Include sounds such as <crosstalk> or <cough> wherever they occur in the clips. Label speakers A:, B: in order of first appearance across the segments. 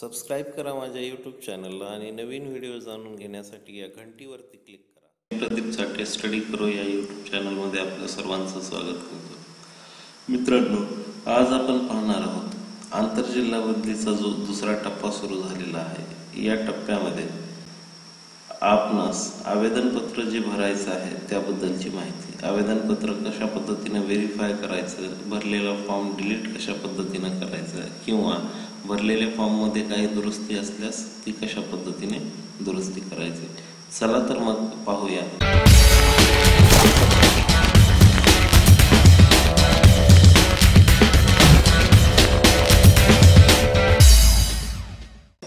A: Subscribe करा माझ्या YouTube चॅनलला आणि नवीन व्हिडिओ जाणून घेण्यासाठी या घंटीवरती क्लिक करा. प्रदीप साठे स्टडी करो या यूट्यूब चॅनलमध्ये आपल्या सर्वांचं स्वागत करतो. मित्रांनो आज आपण पाहणार आहोत आंतरजिल्हा बदलीचा जो दुसरा टप्पा सुरू झालेला आहे या टप्प्यामध्ये आपणास आवेदनपत्र जे भरायचं आहे त्याबद्दलची माहिती आवेदनपत्र कशा पद्धतीनं व्हेरीफाय करायचं भरलेला फॉर्म डिलीट कशा पद्धतीनं करायचं किंवा भरलेल्या फॉर्ममध्ये काही दुरुस्ती असल्यास ती कशा पद्धतीने दुरुस्ती करायची? चला तर मग पाहूया.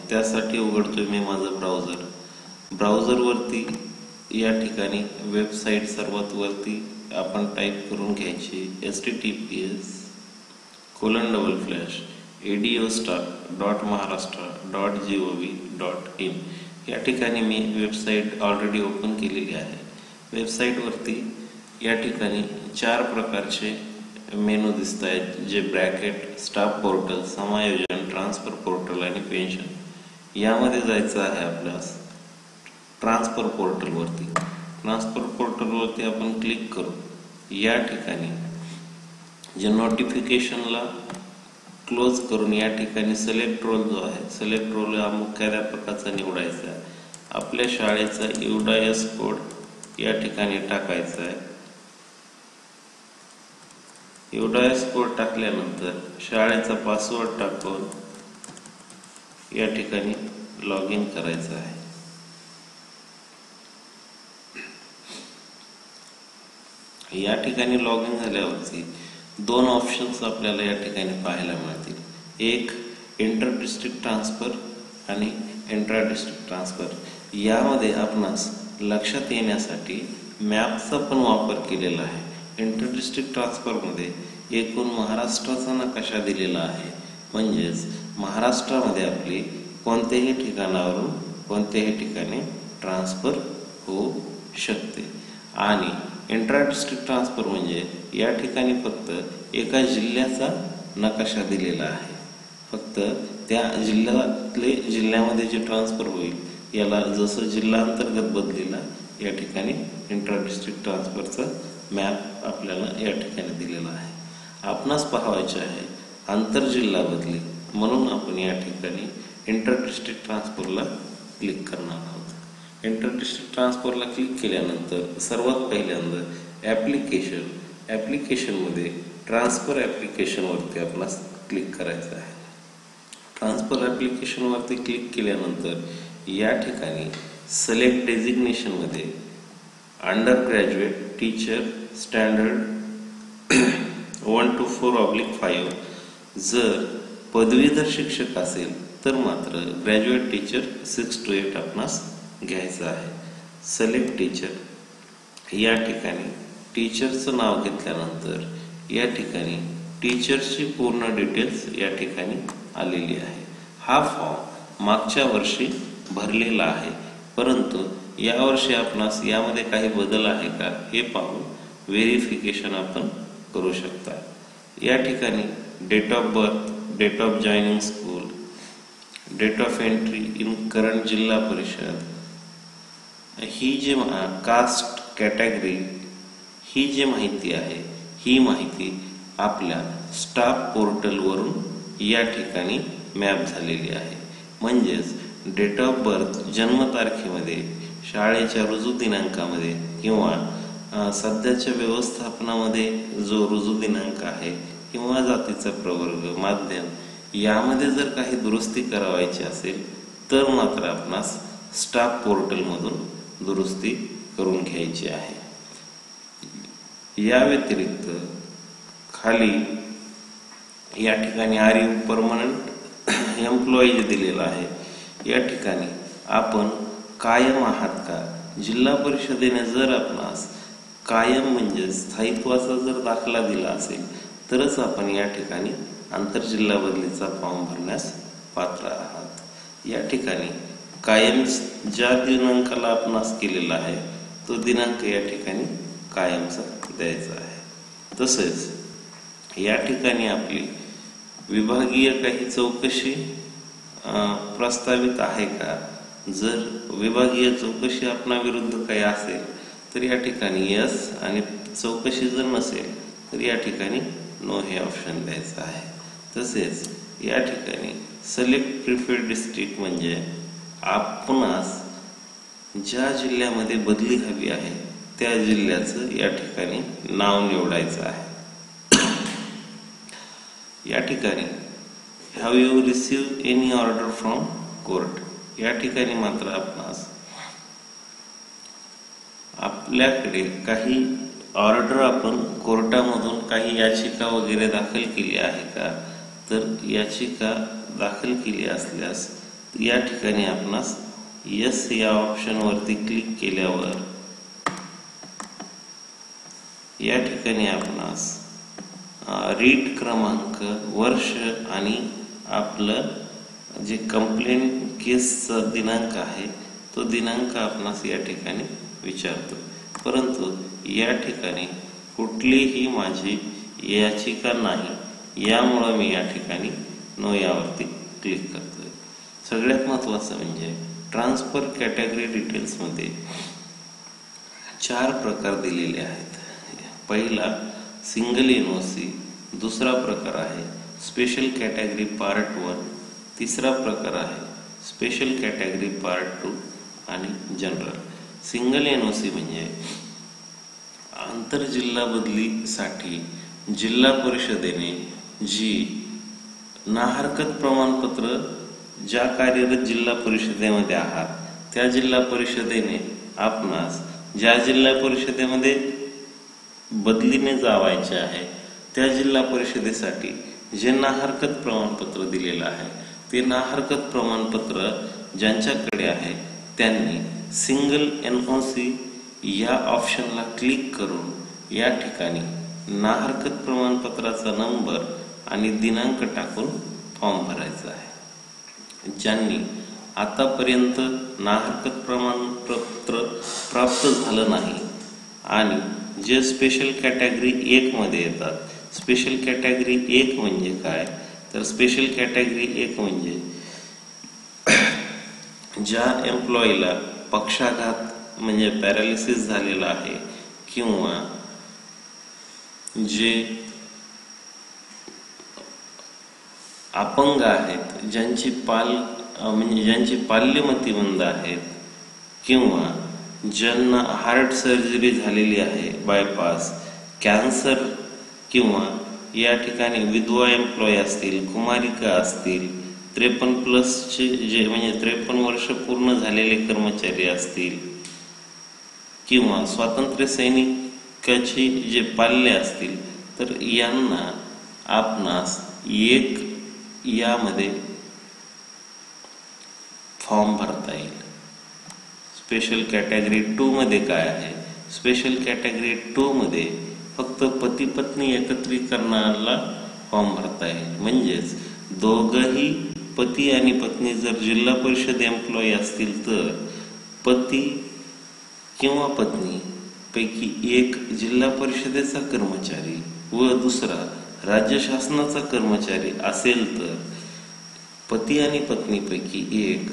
A: त्यासाठी उघडतोय मी माझं ब्राउझर ब्राउझरवरती या ठिकाणी वेबसाईट सर्वात वरती आपण टाईप करून घ्यायची. S T T P S colon double slash edu staff dot Maharashtra dot G O V dot in या ठिकाणी मी वेबसाईट ऑलरेडी ओपन केलेली आहे. वेबसाईटवरती या ठिकाणी चार प्रकारचे मेनू दिसत आहेत जे ब्रॅकेट स्टाफ पोर्टल समायोजन ट्रान्सफर पोर्टल आणि पेन्शन यामध्ये जायचं आहे आपल्यास ट्रान्सफर पोर्टलवरती ट्रान्सफर पोर्टलवरती आपण क्लिक करू. या ठिकाणी जे नोटिफिकेशनला क्लोज करून या ठिकाणी सिलेक्ट रोल जो आहे सिलेक्ट रोल हा मुख्याध्यापकाचा निवडायचा आहे. आपल्या शाळेचा युडायस कोड या ठिकाणी टाकायचा आहे. युडायस कोड टाकल्यानंतर शाळेचा पासवर्ड टाकून या ठिकाणी लॉग इन करायचं आहे. या ठिकाणी लॉग इन झाल्यावरती दोन ऑप्शन्स आपल्याला या ठिकाणी पाहायला मिळतील. एक इंटर डिस्ट्रिक्ट ट्रान्सफर आणि इंट्रा डिस्ट्रिक्ट ट्रान्सफर यामध्ये आपणास लक्षात येण्यासाठी मॅपचा पण वापर केलेला आहे. इंटर डिस्ट्रिक्ट ट्रान्सफरमध्ये एकूण महाराष्ट्राचा नकाशा दिलेला आहे. म्हणजेच महाराष्ट्रामध्ये आपली कोणत्याही ठिकाणावरून कोणत्याही ठिकाणी ट्रान्सफर होऊ शकते. आणि इंट्रा डिस्ट्रिक्ट ट्रान्सफर म्हणजे या ठिकाणी फक्त एका जिल्ह्याचा नकाशा दिलेला आहे. फक्त त्या जिल्ह्यातले जिल्ह्यामध्ये जे ट्रान्सफर होईल याला जसं जिल्हा अंतर्गत बदलीला या ठिकाणी इंट्रा डिस्ट्रिक्ट ट्रान्सफरचा मॅप आपल्याला या ठिकाणी दिलेला आहे. आपणास पाहायचे आहे आंतरजिल्हा बदली म्हणून आपण या ठिकाणी इंटर डिस्ट्रिक्ट ट्रान्सफरला क्लिक करणार आहोत. इंटर डिस्ट्रिक्ट ट्रान्सफरला क्लिक केल्यानंतर सर्वात पहिल्यांदा ॲप्लिकेशन ॲप्लिकेशनमध्ये ट्रान्सफर ॲप्लिकेशनवरती आपणास क्लिक करायचं आहे. ट्रान्सफर ॲप्लिकेशनवरती क्लिक केल्यानंतर या ठिकाणी select डेझिग्नेशनमध्ये under graduate teacher standard one two four oblique five जर पदवीधर शिक्षक असेल तर मात्र graduate teacher six two eight आपणास घ्यायचं आहे. सलीम टीचर या ठिकाणी टीचरचं नाव घेतल्यानंतर या ठिकाणी टीचरची पूर्ण डिटेल्स या ठिकाणी आलेली आहे. हा फॉर्म मागच्या वर्षी भरलेला आहे. परंतु यावर्षी आपणास यामध्ये काही बदल आहे का हे पाहून व्हेरिफिकेशन आपण करू शकता. या ठिकाणी date of birth date of joining school date of entry in current Zilla Parishad he G caste category ही जी माहिती आहे ही माहिती आपल्या स्टाफ पोर्टलवरून या ठिकाणी मॅप झालेली आहे. म्हणजेच डेट ऑफ बर्थ जन्मतारखेमध्ये शाळेच्या रुजू दिनांकामध्ये किंवा सध्याच्या व्यवस्थापनामध्ये जो रुजू दिनांक आहे किंवा जातीचा प्रवर्ग माध्यम यामध्ये जर काही दुरुस्ती करावायची असेल तर मात्र आपणास स्टाफ पोर्टलमधून दुरुस्ती करून घ्यायची आहे. या व्यतिरिक्त खाली या ठिकाणी आर यू परमनंट एम्प्लॉई दिलेला आहे या ठिकाणी आपण कायम आहात का? जिल्हा परिषदेने जर आपणास कायम म्हणजे स्थायित्वाचा जर दाखला दिला असेल तरच आपण या ठिकाणी आंतरजिल्हा बदलीचा फॉर्म भरण्यास पात्र आहात. या ठिकाणी कायम ज्या दिनांकाला आपणास केलेला आहे तो दिनांक या ठिकाणी कायमचा द्यायचा आहे. तसेच या ठिकाणी आपली विभागीय काही चौकशी प्रस्तावित आहे का? जर विभागीय चौकशी आपणाविरुद्ध काही असेल तर या ठिकाणी यस आणि चौकशी जर नसेल तर या ठिकाणी नो हे ऑप्शन द्यायचं आहे. तसेच या ठिकाणी सिलेक्ट प्रिफर्ड डिस्ट्रिक्ट म्हणजे आपणास ज्या जिल्ह्यामध्ये बदली हवी आहे त्या जिल्ह्याचं या ठिकाणी नाव निवडायचं आहे. या ठिकाणी have you receive any order from court या ठिकाणी मात्र आपणास आपल्याकडे काही ऑर्डर आपण कोर्टामधून काही याचिका वगैरे दाखल केली आहे का? तर याचिका दाखल केली असल्यास या ठिकाणी आपणास यस या ऑप्शनवरती क्लिक केल्यावर या ठिकाणी आपणास रीट क्रमांक वर्ष आणि आपलं जे कंप्लेंट केसचा दिनांक आहे तो दिनांक आपणास या ठिकाणी विचारतो. परंतु या ठिकाणी कुठलीही माझी याचिका नाही यामुळं मी या ठिकाणी नो यावरती क्लिक करतो. सगळ्यात महत्त्वाचं म्हणजे ट्रान्सफर कॅटेगरी डिटेल्समध्ये चार प्रकार दिलेले आहेत. पहिला सिंगल एन ओ सी दुसरा प्रकार आहे स्पेशल कॅटेगरी पार्ट वन तिसरा प्रकार आहे स्पेशल कॅटेगरी पार्ट टू आणि general single N O C म्हणजे आंतरजिल्हा बदलीसाठी जिल्हा परिषदेने जी नाहरकत प्रमाणपत्र ज्या कार्यरत जिल्हा परिषदेमध्ये आहात त्या जिल्हा परिषदेने आपणास ज्या जिल्हा परिषदेमध्ये बदलीने जावायचे आहे त्या जिल्हा परिषदेसाठी जे नाहरकत प्रमाणपत्र दिलेलं आहे ते नाहरकत प्रमाणपत्र ज्यांच्याकडे आहे त्यांनी सिंगल एन ओ सी या ऑप्शनला क्लिक करून या ठिकाणी नाहरकत प्रमाणपत्राचा नंबर आणि दिनांक टाकून फॉर्म भरायचा आहे. ज्यांनी आतापर्यंत नाहरकत प्रमाणपत्र प्राप्त झालं नाही आणि जे स्पेशल कॅटेगरी एक मध्ये येतात. स्पेशल कॅटेगरी एक म्हणजे काय? तर स्पेशल कॅटेगरी एक म्हणजे ज्या एम्प्लॉईला पक्षाघात म्हणजे पॅरालिसिस झालेला आहे किंवा जे अपंग आहेत ज्यांची पाल म्हणजे ज्यांची पाल्यमतीमंद आहेत किंवा ज्यांना हार्ट सर्जरी झालेली आहे बायपास कॅन्सर किंवा या ठिकाणी विधवा एम्प्लॉय असतील कुमारिका असतील त्रेपन्न प्लसचे जे म्हणजे त्रेपन्न वर्ष पूर्ण झालेले कर्मचारी असतील किंवा स्वातंत्र्य सैनिकाची जे पाल्य असतील तर यांना आपणास एक यामध्ये फॉर्म भरता येईल. स्पेशल कॅटेगरी टू मध्ये काय आहे? स्पेशल कॅटेगरी टू मध्ये फक्त पती पत्नी एकत्रीकरणाला फॉर्म भरता येईल. म्हणजेच दोघंही पती आणि पत्नी जर जिल्हा परिषद एम्प्लॉई असतील तर पती किंवा पत्नी पैकी एक जिल्हा परिषदेचा कर्मचारी व दुसरा राज्य शासनाचा कर्मचारी असेल तर पती आणि पत्नीपैकी एक.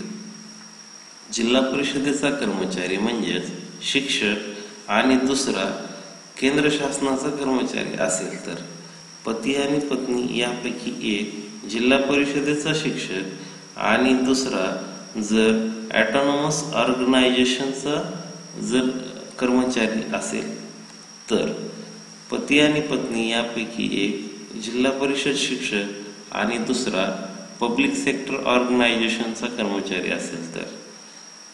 A: जिल्हा परिषदेचा कर्मचारी म्हणजेच शिक्षक आणि दुसरा केंद्र शासनाचा कर्मचारी असेल तर पती आणि पत्नी यापैकी एक. जिल्हा परिषदेचा शिक्षक आणि दुसरा जर ॲटॉनॉमस ऑर्गनायझेशनचा जर कर्मचारी असेल तर पती आणि पत्नी यापैकी एक. जिल्हा परिषद शिक्षक आणि दुसरा पब्लिक सेक्टर ऑर्गनायझेशनचा कर्मचारी असेल तर.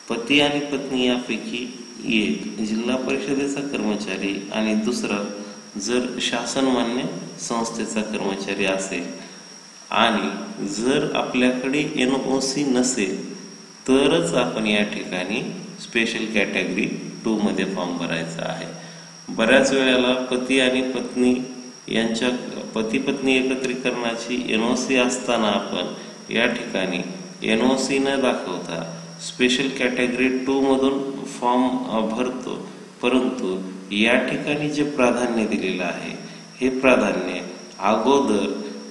A: पती आणि पत्नी यापैकी एक जिल्हा परिषदेचा कर्मचारी आणि दुसरा जर शासनमान्य संस्थेचा कर्मचारी असेल. आणि जर आपल्याकडे एन ओ सी नसेल तरच आपण या ठिकाणी स्पेशल कॅटेगरी टूमध्ये फॉर्म भरायचा आहे. बऱ्याच वेळेला पती आणि पत्नी यांच्या पती पत्नी एकत्रीकरणाची एन ओ सी असताना आपण या ठिकाणी एन ओ सी न दाखवता स्पेशल कॅटेगरी टू मधून फॉर्म भरतो. परंतु या ठिकाणी जे प्राधान्य दिलेलं आहे हे प्राधान्य अगोदर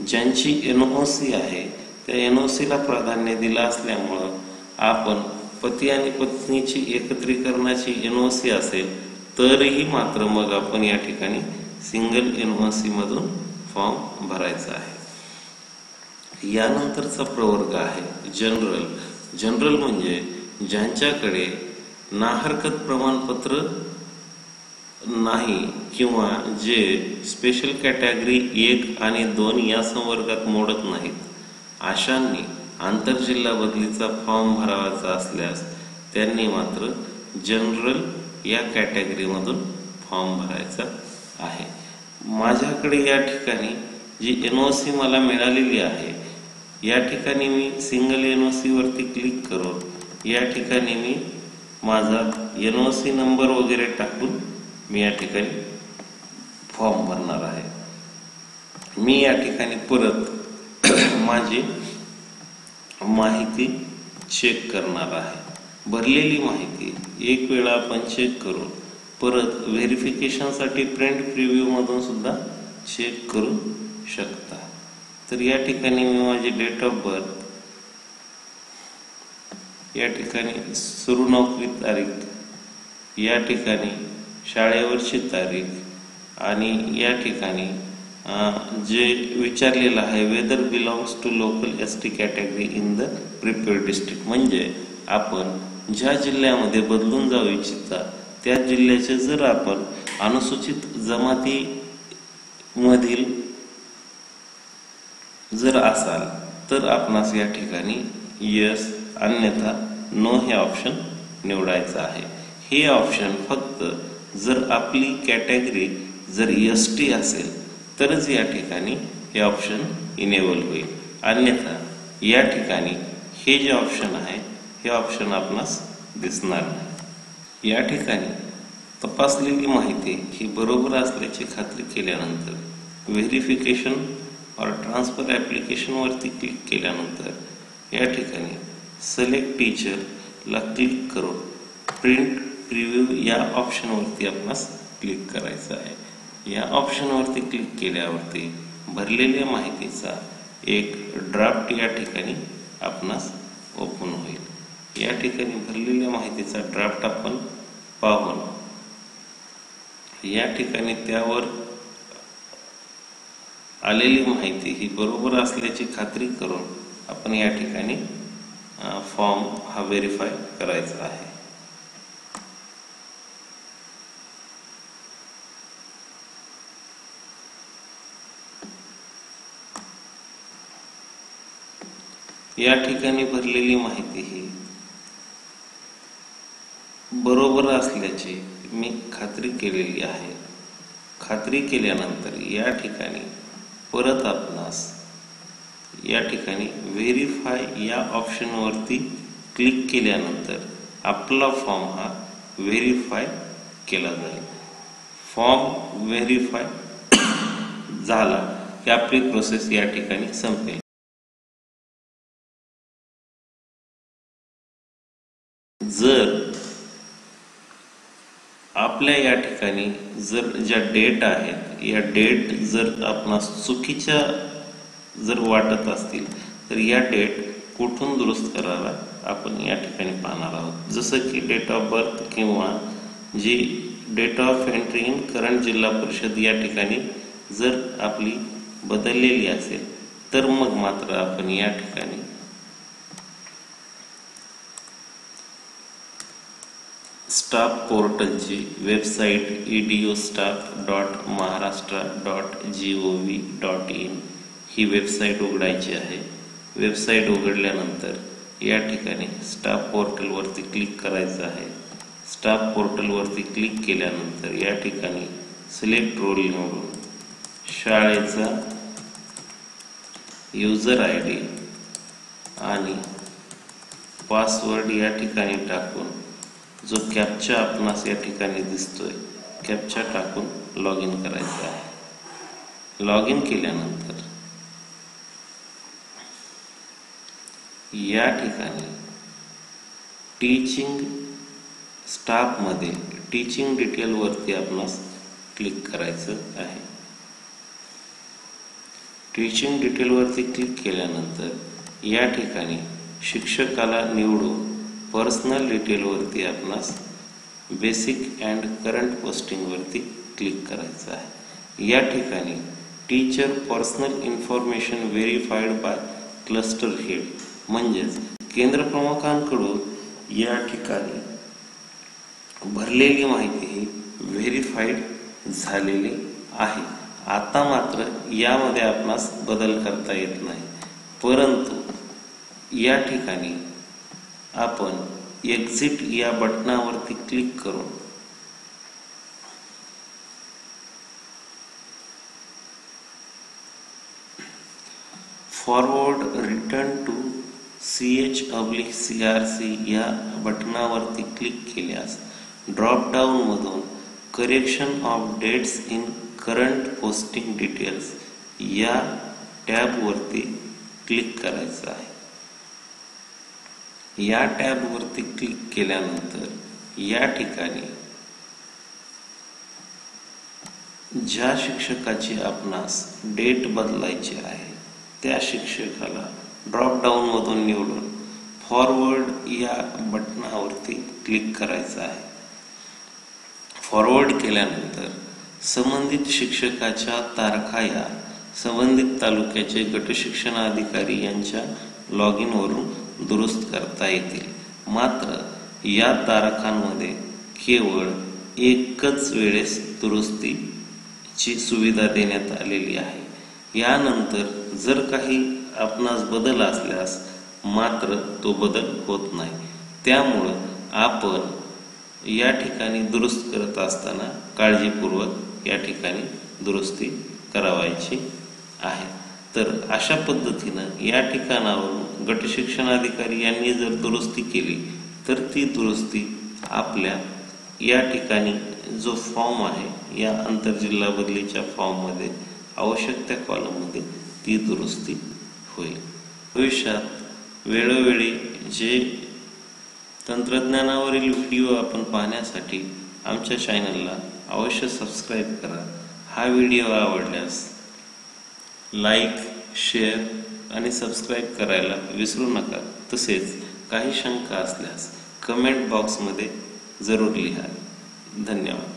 A: ज्यांची एन ओ सी आहे त्या एन ओ सीला प्राधान्य दिलं असल्यामुळं आपण पती आणि पत्नीची एकत्रीकरणाची एन ओ सी असेल तरीही मात्र मग आपण या ठिकाणी सिंगल एन ओ फॉर्म भरायचा आहे. यानंतरचा प्रवर्ग आहे जनरल. जनरल म्हणजे ज्यांच्याकडे नाहरकत प्रमाणपत्र नाही किंवा जे स्पेशल कॅटेगरी एक आणि दोन या संवर्गात मोडत नाहीत. अशांनी आंतरजिल्हा बदलीचा फॉर्म भरावायचा असल्यास त्यांनी मात्र जनरल या कॅटेगरीमधून फॉर्म भरायचा आहे. माझ्याकडे या ठिकाणी जी एन ओ सी मला मिळालेली आहे या ठिकाणी मी सिंगल एन ओ सी वरती क्लिक करून या ठिकाणी मी माझा एन ओ सी नंबर वगैरे टाकून मी या ठिकाणी फॉर्म भरणार आहे. मी या ठिकाणी परत <clears throat> माझी माहिती चेक करणार आहे. भरलेली माहिती एक वेळा आपण चेक करून परत व्हेरिफिकेशनसाठी प्रिंट प्रिव्ह्यूमधून सुद्धा चेक करू शकता. तर या ठिकाणी मी माझी डेट ऑफ बर्थ या ठिकाणी सुरू नोकरी तारीख या ठिकाणी शाळेवरची तारीख आणि या ठिकाणी जे विचारलेलं आहे whether belongs to local S T category in the preferred district म्हणजे आपण ज्या जिल्ह्यामध्ये बदलून जाऊ इच्छिता त्या जिल्ह्याचे जर आपण अनुसूचित जमाती मधील जर असाल तर आपणास या ठिकाणी यस अन्यथा नो हे ऑप्शन निवडायचं आहे. हे ऑप्शन फक्त जर आपली कॅटेगरी जर एस टी असेल तरच या ठिकाणी हे ऑप्शन इनेबल होईल. अन्यथा या ठिकाणी हे जे ऑप्शन आहे हे ऑप्शन आपणास दिसणार नाही. या ठिकाणी तपासलेली माहिती ही बरोबर असल्याची खात्री केल्यानंतर व्हेरिफिकेशन और ट्रान्सफर ॲप्लिकेशनवरती क्लिक केल्यानंतर या ठिकाणी सिलेक्ट टीचरला क्लिक करून प्रिंट प्रिव्ह्यू या ऑप्शनवरती आपणास क्लिक करायचं आहे. या ऑप्शनवरती क्लिक केल्यावरती भरलेल्या माहितीचा एक ड्राफ्ट या ठिकाणी आपणास ओपन होईल. या ठिकाणी भरलेल्या माहितीचा ड्राफ्ट आपण पाहून. या ठिकाणी त्यावर आलेली माहिती ही बरोबर असल्याची खात्री करून आपण या ठिकाणी फॉर्म हा व्हेरीफाय करायचा आहे. या ठिकाणी भरलेली माहिती ही बरोबर असल्याची मी खात्री केलेली आहे. खात्री केल्यानंतर या ठिकाणी परत आपणास या ठिकाणी व्हेरीफाय या ऑप्शनवरती क्लिक केल्यानंतर आपला फॉर्म हा व्हेरीफाय केला जाईल. फॉर्म व्हेरीफाय झाला की आपली प्रोसेस या ठिकाणी संपेल. जर आपल्या या ठिकाणी जर ज्या डेट आहेत या डेट जर आपणास चुकीच्या जर वाटत असतील तर या डेट कुठून दुरुस्त करायला आपण या ठिकाणी पाहणार आहोत. जसं की डेट ऑफ बर्थ किंवा जी date of entry in current Zilla Parishad या ठिकाणी जर आपली बदललेली असेल तर मग मात्र आपण या ठिकाणी staff पोर्टलची website E D O staff dot Maharashtra dot G O V dot in he website उघडायची आहे. वेबसाईट उघडल्यानंतर या ठिकाणी स्टाफ पोर्टलवरती क्लिक करायचं आहे. स्टाफ पोर्टलवरती क्लिक केल्यानंतर या ठिकाणी सिलेक्ट रोल निवडून शाळेचा युजर आय डी आणि पासवर्ड या ठिकाणी टाकून जो कॅपचा आपणास या ठिकाणी दिसतोय. कॅपचा टाकून लॉग इन करायचा आहे. लॉग इन केल्यानंतर या ठिकाणी टीचिंग स्टाफमध्ये टीचिंग डिटेलवरती आपणास क्लिक करायचं आहे. टीचिंग डिटेलवरती क्लिक केल्यानंतर या ठिकाणी शिक्षकाला निवडून पर्सनल डिटेलवरती आपणास बेसिक अँड करंट पोस्टिंगवरती क्लिक करायचं आहे. या ठिकाणी teacher personal information verified by cluster head म्हणजेच केंद्र प्रमुखांकडून या ठिकाणी भरलेली माहिती ही व्हेरीफाईड झालेली आहे. आता मात्र यामध्ये आपणास बदल करता येत नाही. परंतु या ठिकाणी आपण एक्झिट या बटनावरती क्लिक करून forward return to C H oblique C R C या बटनावरती क्लिक केल्यास ड्रॉपडाऊनमधून correction of dates in current posting details या टॅबवरती क्लिक करायचं आहे. या टॅबवरती क्लिक केल्यानंतर या ठिकाणी ज्या शिक्षकाची आपणास डेट बदलायची आहे त्या शिक्षकाला ड्रॉप निवडून फॉरवर्ड या बटनावरती क्लिक करायचं आहे. फॉरवर्ड केल्यानंतर संबंधित शिक्षकाच्या तारखा या संबंधित तालुक्याचे गटशिक्षण अधिकारी यांच्या लॉग इनवरून दुरुस्त करता येतील मात्र या तारखांमध्ये केवळ एकच वेळेस दुरुस्तीची सुविधा देण्यात आलेली आहे. यानंतर जर काही आपणास बदल असल्यास मात्र तो बदल होत नाही. त्यामुळं आपण या ठिकाणी दुरुस्त करत असताना काळजीपूर्वक या ठिकाणी दुरुस्ती करावायची आहे. तर अशा पद्धतीनं या ठिकाणावरून गटशिक्षणाधिकारी यांनी जर दुरुस्ती केली तर ती दुरुस्ती आपल्या या ठिकाणी जो फॉर्म आहे या आंतरजिल्हा बदलीच्या फॉर्ममध्ये आवश्यक त्या कॉलममध्ये ती दुरुस्ती होईल. भविष्यात वेळोवेळी जे तंत्रज्ञानावरील व्हिडिओ आपण पाहण्यासाठी आमच्या चॅनलला अवश्य सबस्क्राईब करा. हा व्हिडिओ आवडल्यास लाईक शेअर आणि सबस्क्राईब करायला विसरू नका. तसेच काही शंका असल्यास कमेंट बॉक्समध्ये जरूर लिहा. धन्यवाद.